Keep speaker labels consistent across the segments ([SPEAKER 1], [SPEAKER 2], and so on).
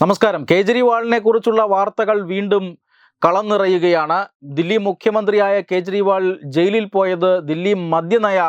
[SPEAKER 1] നമസ്കാരം. കേജ്രിവാളിനെ കുറിച്ചുള്ള വാർത്തകൾ വീണ്ടും കളം നിറയുകയാണ് ദില്ലി മുഖ്യമന്ത്രിയായ കേജ്രിവാൾ ജയിലിൽ പോയത് ദില്ലി മദ്യനയ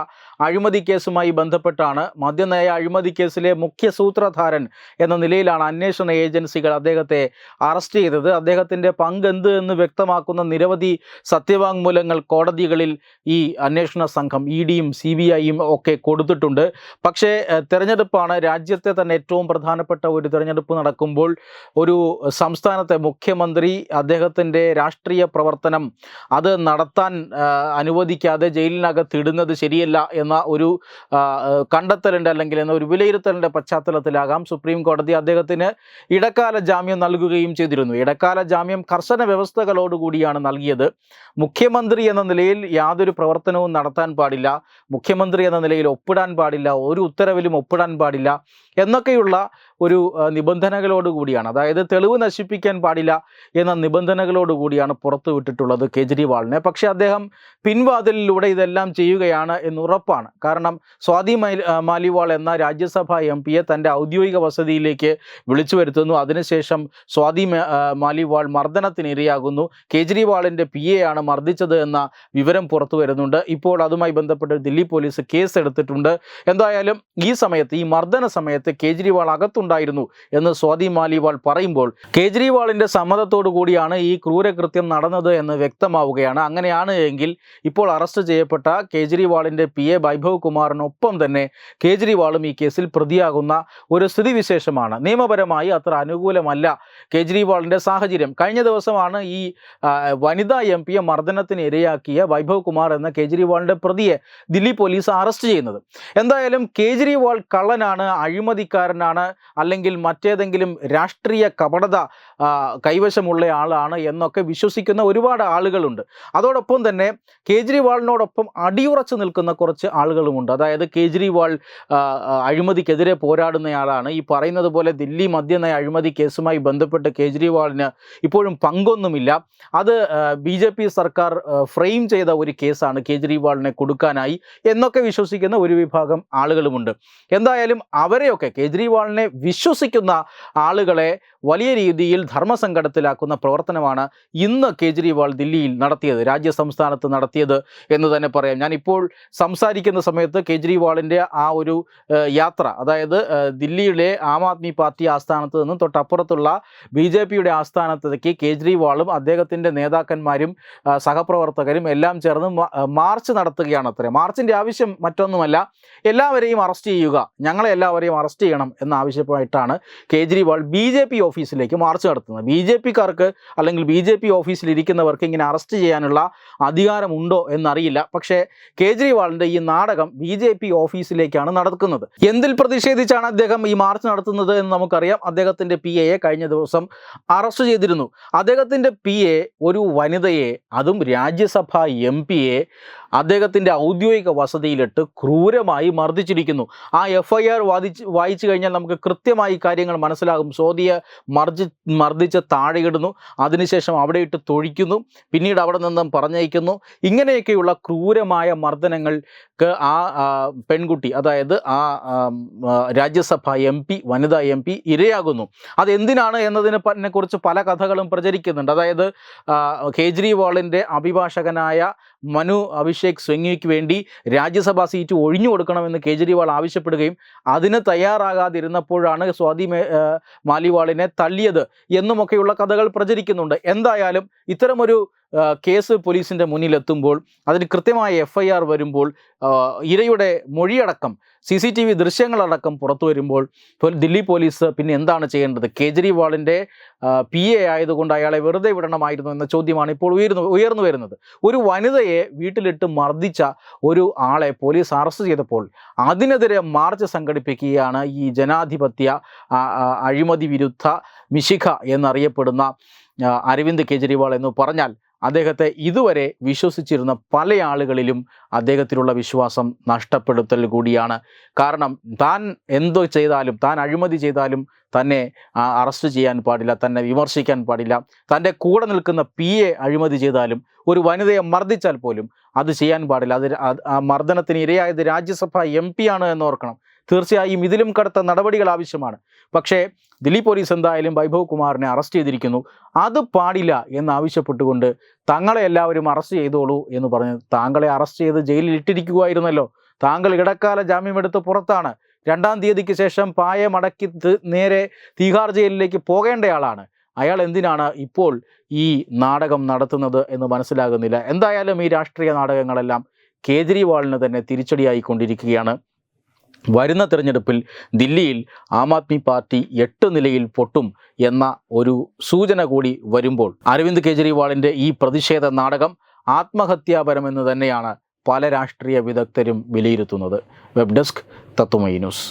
[SPEAKER 1] അഴിമതി കേസുമായി ബന്ധപ്പെട്ടാണ്. മദ്യനയ അഴിമതി കേസിലെ മുഖ്യ സൂത്രധാരൻ എന്ന നിലയിലാണ് അന്വേഷണ ഏജൻസികൾ അദ്ദേഹത്തെ അറസ്റ്റ് ചെയ്തത്. അദ്ദേഹത്തിന്റെ പങ്ക് എന്ത് എന്ന് വ്യക്തമാക്കുന്ന നിരവധി സത്യവാങ്മൂലങ്ങൾ കോടതികളിൽ ഈ അന്വേഷണ സംഘം ഇ ഡിയും സി ബി ഐയും ഒക്കെ കൊടുത്തിട്ടുണ്ട്. പക്ഷേ തിരഞ്ഞെടുപ്പാണ് രാജ്യത്തെ തന്നെ ഏറ്റവും പ്രധാനപ്പെട്ട ഒരു തെരഞ്ഞെടുപ്പ് നടക്കുമ്പോൾ ഒരു സംസ്ഥാനത്തെ മുഖ്യമന്ത്രി അദ്ദേഹത്തിന്റെ രാഷ്ട്രീയ പ്രവർത്തനം അത് നടത്താൻ അനുവദിക്കാതെ ജയിലിനകത്ത് ഇടുന്നത് ശരിയല്ല എന്ന ഒരു ആ, ആ, കണ്ടെത്തലിന്റെ അല്ലെങ്കിൽ എന്ന ഒരു വിലയിരുത്തലിന്റെ പശ്ചാത്തലത്തിലാകാം. സുപ്രീം കോടതി അദ്ദേഹത്തിന് ഇടക്കാല ജാമ്യം നൽകുകയും ചെയ്തിരുന്നു. ഇടക്കാല ജാമ്യം കർശന വ്യവസ്ഥകളോടുകൂടിയാണ് നൽകിയത്. മുഖ്യമന്ത്രി എന്ന നിലയിൽ യാതൊരു പ്രവർത്തനവും നടത്താൻ പാടില്ല. മുഖ്യമന്ത്രി എന്ന നിലയിൽ ഒപ്പിടാൻ പാടില്ല. ഒരു ഉത്തരവിലും ഒപ്പിടാൻ പാടില്ല. എന്നൊക്കെയുള്ള ഒരു നിബന്ധനകളോട് നിബന്ധനകളോടുകൂടിയാണ് അതായത് തെളിവ് നശിപ്പിക്കാൻ പാടില്ല എന്ന നിബന്ധനകളോടുകൂടിയാണ് പുറത്തുവിട്ടിട്ടുള്ളത് കേജ്രിവാളിനെ. പക്ഷേ അദ്ദേഹം പിൻവാതിലിലൂടെ ഇതെല്ലാം ചെയ്യുകയാണ് എന്ന് ഉറപ്പാണ്. കാരണം സ്വാതി മാലിവാൾ എന്ന രാജ്യസഭാ എം പിയെ തന്റെ ഔദ്യോഗിക വസതിയിലേക്ക് വിളിച്ചു വരുത്തുന്നു. അതിനുശേഷം സ്വാതി മാലിവാൾ മർദ്ദനത്തിനിരയാകുന്നു കേജ്രിവാളിന്റെ പി എ ആണ് മർദ്ദിച്ചത് എന്ന വിവരം പുറത്തു വരുന്നുണ്ട്. ഇപ്പോൾ അതുമായി ബന്ധപ്പെട്ട് ദില്ലി പോലീസ് കേസ് എടുത്തിട്ടുണ്ട് എന്തായാലും ഈ സമയത്ത് ഈ മർദ്ദന സമയത്ത് കേജ്രിവാൾ അകത്തുണ്ടായിരുന്നു എന്ന് സ്വാതി മാലിവാൾ പറയുമ്പോൾ കേജ്രിവാളിന്റെ സമ്മതത്തോടു കൂടിയാണ് ഈ ക്രൂരകൃത്യം നടന്നത് എന്ന് വ്യക്തമാവുകയാണ്. അങ്ങനെയാണ് എങ്കിൽ ഇപ്പോൾ അറസ്റ്റ് ചെയ്യപ്പെട്ട കേജ്രിവാളിന്റെ പി എ വൈഭവ് കുമാറിനൊപ്പം തന്നെ കേജ്രിവാളും ഈ കേസിൽ പ്രതിയാകുന്ന ഒരു സ്ഥിതിവിശേഷമാണ്. നിയമപരമായി അത്ര അനുകൂലമല്ല കേജ്രിവാളിന്റെ സാഹചര്യം. കഴിഞ്ഞ ദിവസമാണ് ഈ വനിതാ എം പിയെ മർദ്ദനത്തിന് ഇരയാക്കിയ വൈഭവ് കുമാർ എന്ന കേജ്രിവാളിന്റെ പ്രതിയെ ദില്ലി പോലീസ് അറസ്റ്റ് ചെയ്യുന്നത്. എന്തായാലും കേജ്രിവാൾ കള്ളനാണ് അഴിമതിക്കാരനാണ് അല്ലെങ്കിൽ മറ്റേതെങ്കിലും രാഷ്ട്രീയ കപടത കൈവശമുള്ള ആളാണ് എന്നൊക്കെ വിശ്വസിക്കുന്ന ഒരുപാട് ആളുകളുണ്ട്. അതോടൊപ്പം തന്നെ കേജ്രിവാളിനോടൊപ്പം അടിയുറച്ചു നിൽക്കുന്ന കുറച്ച് ആളുകളുമുണ്ട്. അതായത് കേജ്രിവാൾ അഴിമതിക്കെതിരെ പോരാടുന്നയാളാണ്. ഈ പറയുന്നത് പോലെ ദില്ലി മദ്യനയ അഴിമതി കേസുമായി ബന്ധപ്പെട്ട് കേജ്രിവാളിന് ഇപ്പോഴും പങ്കൊന്നുമില്ല. അത് ബി ജെ പി സർക്കാർ ഫ്രെയിം ചെയ്ത ഒരു കേസാണ് കേജ്രിവാളിനെ കൊടുക്കാനായി എന്നൊക്കെ വിശ്വസിക്കുന്ന ഒരു വിഭാഗം ആളുകളുമുണ്ട്. എന്തായാലും അവരെയൊക്കെ കേജ്രിവാളിനെ വിശ്വസിക്കുന്ന ആളുകളെ വലിയ രീതിയിൽ ധർമ്മസങ്കടത്തിലാക്കുന്ന പ്രവർത്തനമാണ് ഇന്ന് കേജ്രിവാൾ ദില്ലിയിൽ നടത്തിയത് രാജ്യ സംസ്ഥാനത്ത് നടത്തിയത് എന്ന് തന്നെ പറയാം. ഞാനിപ്പോൾ സംസാരിക്കുന്ന സമയത്ത് കേജ്രിവാളിന്റെ ആ ഒരു യാത്ര അതായത് ദില്ലിയിലെ ആം ആദ്മി പാർട്ടി ആസ്ഥാനത്ത് നിന്നും തൊട്ടപ്പുറത്തുള്ള ബി ജെ പിയുടെ ആസ്ഥാനത്തേക്ക് കേജ്രിവാളും അദ്ദേഹത്തിന്റെ നേതാക്കന്മാരും സഹപ്രവർത്തകരും എല്ലാം ചേർന്ന് മാർച്ച് നടത്തുകയാണ് അത്രേ. മാർച്ചിന്റെ ആവശ്യം മറ്റൊന്നുമല്ല. എല്ലാവരെയും അറസ്റ്റ് ചെയ്യുക. ഞങ്ങളെ എല്ലാവരെയും അറസ്റ്റ് ചെയ്യണം എന്നാവശ്യമായിട്ടാണ് കേജ്രിവാൾ ബി ജെ പി ഓഫീസിലേക്ക് മാർച്ച് നടത്തുന്നത്. ബി ജെ പിക്കാർക്ക് അല്ലെങ്കിൽ ബി ജെ പി ഓഫീസിലിരിക്കുന്നവർക്ക് ഇങ്ങനെ അറസ്റ്റ് ചെയ്യാനുള്ള അധികാരമുണ്ടോ എന്നറിയില്ല. പക്ഷേ കേജ്രിവാളിന്റെ ഈ നാടകം ബി ജെ പി ഓഫീസിലേക്കാണ് നടക്കുന്നത്. എന്തിൽ പ്രതിഷേധിച്ചാണ് അദ്ദേഹം ഈ മാർച്ച് നടത്തുന്നത് എന്ന് നമുക്കറിയാം. അദ്ദേഹത്തിന്റെ പി എയെ കഴിഞ്ഞ ദിവസം അറസ്റ്റ് ചെയ്തിരുന്നു. അദ്ദേഹത്തിന്റെ പി എ ഒരു വനിതയെ അതും രാജ്യസഭാ എം പിയെ അദ്ദേഹത്തിന്റെ ഔദ്യോഗിക വസതിയിലിട്ട് ക്രൂരമായി മർദ്ദിച്ചിരിക്കുന്നു. ആ എഫ് ഐ ആർ വാദിച്ച് വായിച്ചു കഴിഞ്ഞാൽ നമുക്ക് കൃത്യമായി കാര്യങ്ങൾ മനസ്സിലാകും. സോദിയെ മർജി മർദ്ദിച്ച് താഴെയിടുന്നു. അതിനുശേഷം അവിടെ ഇട്ട് തൊഴിക്കുന്നു. പിന്നീട് അവിടെ നിന്നും പറഞ്ഞയക്കുന്നു. ഇങ്ങനെയൊക്കെയുള്ള ക്രൂരമായ മർദ്ദനങ്ങൾക്ക് ആ പെൺകുട്ടി അതായത് ആ രാജ്യസഭ എം പി വനിതാ എം പി ഇരയാകുന്നു. അതെന്തിനാണ് എന്നതിനെ കുറിച്ച് പല കഥകളും പ്രചരിക്കുന്നുണ്ട്. അതായത് കേജ്രിവാളിന്റെ അഭിഭാഷകനായ മനു അഭിഷേക് സ്വങ്ങിക്ക് വേണ്ടി രാജ്യസഭാ സീറ്റ് ഒഴിഞ്ഞു കൊടുക്കണമെന്ന് കേജ്രിവാൾ ആവശ്യപ്പെടുകയും അതിന് തയ്യാറാകാതിരുന്നപ്പോഴാണ് സ്വാതി മാലിവാളിനെ തള്ളിയത് എന്നുമൊക്കെയുള്ള കഥകൾ പ്രചരിക്കുന്നുണ്ട്. എന്തായാലും ഇത്തരമൊരു കേസ് പോലീസിന്റെ മുന്നിലെത്തുമ്പോൾ അതിന് കൃത്യമായ എഫ് ഐ ആർ വരുമ്പോൾ ഇരയുടെ മൊഴിയടക്കം സി സി ടി വി ദൃശ്യങ്ങളടക്കം പുറത്തു വരുമ്പോൾ ദില്ലി പോലീസ് പിന്നെ എന്താണ് ചെയ്യേണ്ടത്? കേജ്രിവാളിന്റെ പി എ ആയതുകൊണ്ട് അയാളെ വെറുതെ വിടണമായിരുന്നു എന്ന ചോദ്യമാണ് ഇപ്പോൾ ഉയർന്നു ഉയർന്നു വരുന്നത്. ഒരു വനിതയെ വീട്ടിലിട്ട് മർദ്ദിച്ച ഒരു ആളെ പോലീസ് അറസ്റ്റ് ചെയ്തപ്പോൾ അതിനെതിരെ മാർച്ച് സംഘടിപ്പിക്കുകയാണ് ഈ ജനാധിപത്യ അഴിമതി വിരുദ്ധ മിശിഖ എന്നറിയപ്പെടുന്ന അരവിന്ദ് കെജ്രിവാൾ എന്ന് പറഞ്ഞാൽ അദ്ദേഹത്തെ ഇതുവരെ വിശ്വസിച്ചിരുന്ന പല ആളുകളിലും അദ്ദേഹത്തിലുള്ള വിശ്വാസം നഷ്ടപ്പെടുത്തൽ കൂടിയാണ്. കാരണം താൻ എന്തോ ചെയ്താലും താൻ അഴിമതി ചെയ്താലും തന്നെ അറസ്റ്റ് ചെയ്യാൻ പാടില്ല തന്നെ വിമർശിക്കാൻ പാടില്ല. തന്റെ കൂടെ നിൽക്കുന്ന പി എ അഴിമതി ചെയ്താലും ഒരു വനിതയെ മർദ്ദിച്ചാൽ പോലും അത് ചെയ്യാൻ പാടില്ല. അത് മർദ്ദനത്തിന് ഇരയായത് രാജ്യസഭ എം പി ആണ് എന്ന് ഓർക്കണം. തീർച്ചയായും ഇതിലും കടുത്ത നടപടികൾ ആവശ്യമാണ്. പക്ഷേ ദില്ലി പോലീസ് എന്തായാലും വൈഭവ് കുമാറിനെ അറസ്റ്റ് ചെയ്തിരിക്കുന്നു. അത് പാടില്ല എന്നാവശ്യപ്പെട്ടുകൊണ്ട് തങ്ങളെ എല്ലാവരും അറസ്റ്റ് ചെയ്തോളൂ എന്ന് പറഞ്ഞ് താങ്കളെ അറസ്റ്റ് ചെയ്ത് ജയിലിൽ ഇട്ടിരിക്കുകയായിരുന്നല്ലോ. താങ്കൾ ഇടക്കാല ജാമ്യമെടുത്ത് പുറത്താണ്. രണ്ടാം തീയതിക്ക് ശേഷം പായ മടക്കി നേരെ തീഹാർ ജയിലിലേക്ക് പോകേണ്ടയാളാണ്. അയാൾ എന്തിനാണ് ഇപ്പോൾ ഈ നാടകം നടത്തുന്നത് എന്ന് മനസ്സിലാകുന്നില്ല. എന്തായാലും ഈ രാഷ്ട്രീയ നാടകങ്ങളെല്ലാം കേജ്രിവാളിന് തന്നെ തിരിച്ചടിയായിക്കൊണ്ടിരിക്കുകയാണ്. വരുന്ന തിരഞ്ഞെടുപ്പിൽ ദില്ലിയിൽ ആം ആദ്മി പാർട്ടി എട്ട് നിലയിൽ പൊട്ടും എന്ന ഒരു സൂചന കൂടി വരുമ്പോൾ അരവിന്ദ് കെജ്രിവാളിന്റെ ഈ പ്രതിഷേധ നാടകം ആത്മഹത്യാപരമെന്ന് തന്നെയാണ് പല രാഷ്ട്രീയ വിദഗ്ധരും വിലയിരുത്തുന്നത്. Web desk Tatwamayi news.